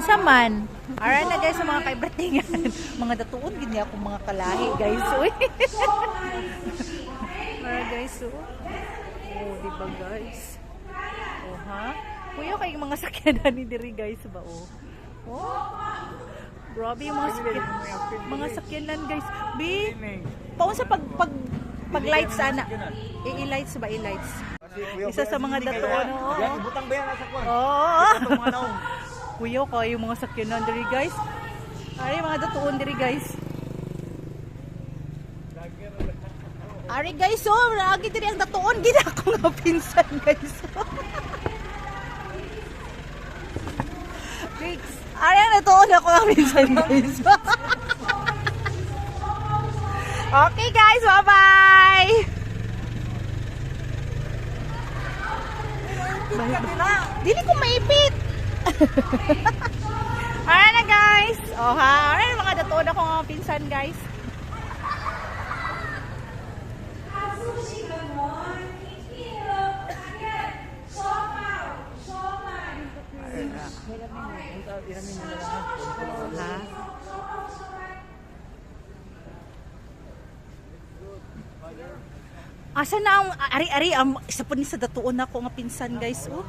Unsa man? Ara na guys sa mga kaibratingan. mga datuon gid niya akong mga kalahi guys. Uy. Ara guys oh. Oh, di ba guys? Oh ha? Kuya kay mga sakyanan ni diri guys ba oh. Oh. Grabe yung mga sakyan, mga sakyanan guys. B, paun sa pag pag pag lights ana. I-lights ba i-lights? Isa sa mga datuon oh. Yan, butang ba yan nasa kwan? Oo. Mga naong. Kuya, kayo mga sakyanan diri guys. Ay, mga datuon diri guys. Ari guys, oh, lagi diri ang datuon gina ako nga pinsan guys. Guys, Ari ang datuon ako nga pinsan guys. okay guys, bye-bye. Dili ko maipit. Ara na guys. Oh ha, na mga datuon ako nga pinsan guys. Ha? Asa na ang ari-ari ang isa pa ni sa datuon ako nga pinsan guys oh.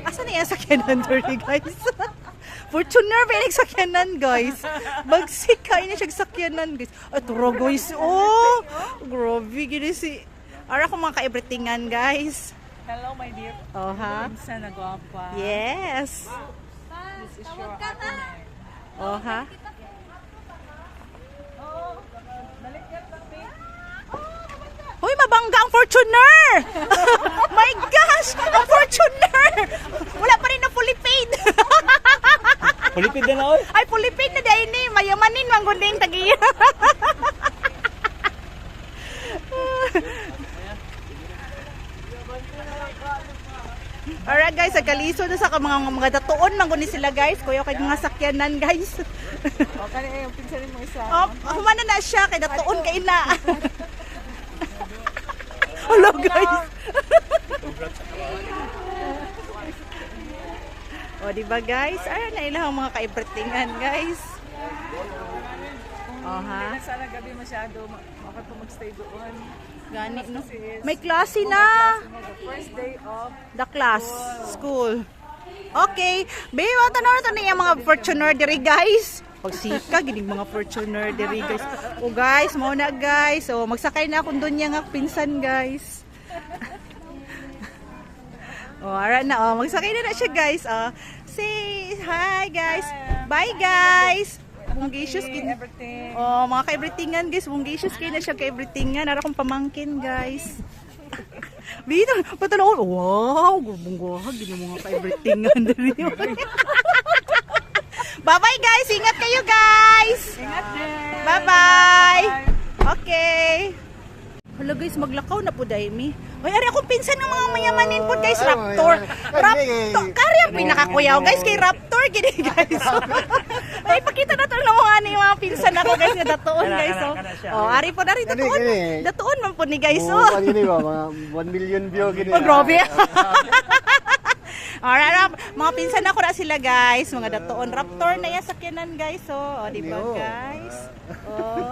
Asa na yan sa Kenan Dirty guys? Fortuner pa yung sakyanan guys. Bagsik ka ini siya sakyanan guys. At ro guys oh. Grabe gini si Ara ko mga ka-everythingan guys. Hello, my dear. Oh ha. Pinsan na gwapa. Yes. This is your. Oh ha. Oh, balik ka tabi. Hoy, mabangga ang Fortuner! My gosh! Ang Fortuner! Wala pa rin na fully paid. Kulipid na na oy. Ay, fully paid na dahil ni. Mayamanin, manggunding tagiya. Alright guys, agkaliso na sa mga mga datuon mangguni sila guys. Kuya kay mga sakyanan guys. O, kani eh, yung pinsan mo isa. oh, humana na siya kay datuon kay na. Hello guys. o di ba guys? Ay na ilang mga kaibratingan guys. Oh ha. Sana gabi masyado, ma- makapag magstay doon. Gani no. Is- May klase na. The first day of The class, school. Okay. Babe, wala na ito niya mga Fortuner diri guys. Pagsika, gining mga Fortuner diri guys. O guys, mo na guys. O magsakay na akong doon nga pinsan guys. o, ara na. O, magsakay na na siya guys. O, say hi guys. Bye guys. Bunggisius kin. Oh, mga ka-everythingan guys. Bunggisius kayo na siya ka-everythingan. Ara kong pamangkin guys. Bito, patanaw. Wow, gubong guwag. Gini mga ka-everythingan. Bye-bye guys. Ingat kayo guys. Ingat din. Bye-bye. Okay. Hala guys, maglakaw na po Daimi. Hoy, ari akong pinsan ng mga mayamanin po guys, Raptor. Raptor. Kari ang pinakakuyaw guys kay Raptor gini guys. Ay, pakita na to ng mga ni mga pinsan ako guys nga datuon Kana, guys. Oh, oh ari po na rin kani. Datuon man po ni guys. Oh. yun eh, ba? Mga 1 million view gini. Oh, grabe. Alright, mga pinsan ako na sila guys. Mga datoon. Raptor na yan sakyanan guys. Oh, oh di ba guys? Oh.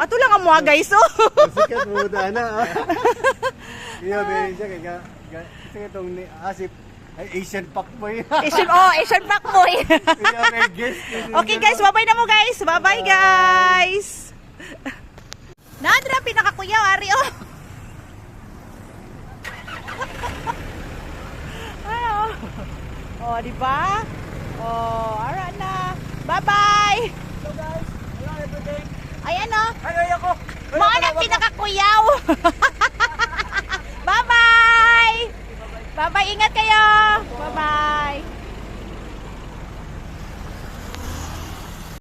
Ato lang ang mga guys. Oh. Sikat mo na. Iyo, din siya kaya kasi itong Asip ay Asian Fuckboy. Asian, oh, Asian Boy. Iyo, may guest. okay guys, bye-bye na mo guys. Bye-bye guys. Nadra, pinakakuyaw, Ari. Oh, di ba? Oh, ara na. Bye-bye. So guys, hello everything. Ayan oh. Ano ako? Mo na pinakakuyaw. Bye-bye. Bye-bye, ingat kayo.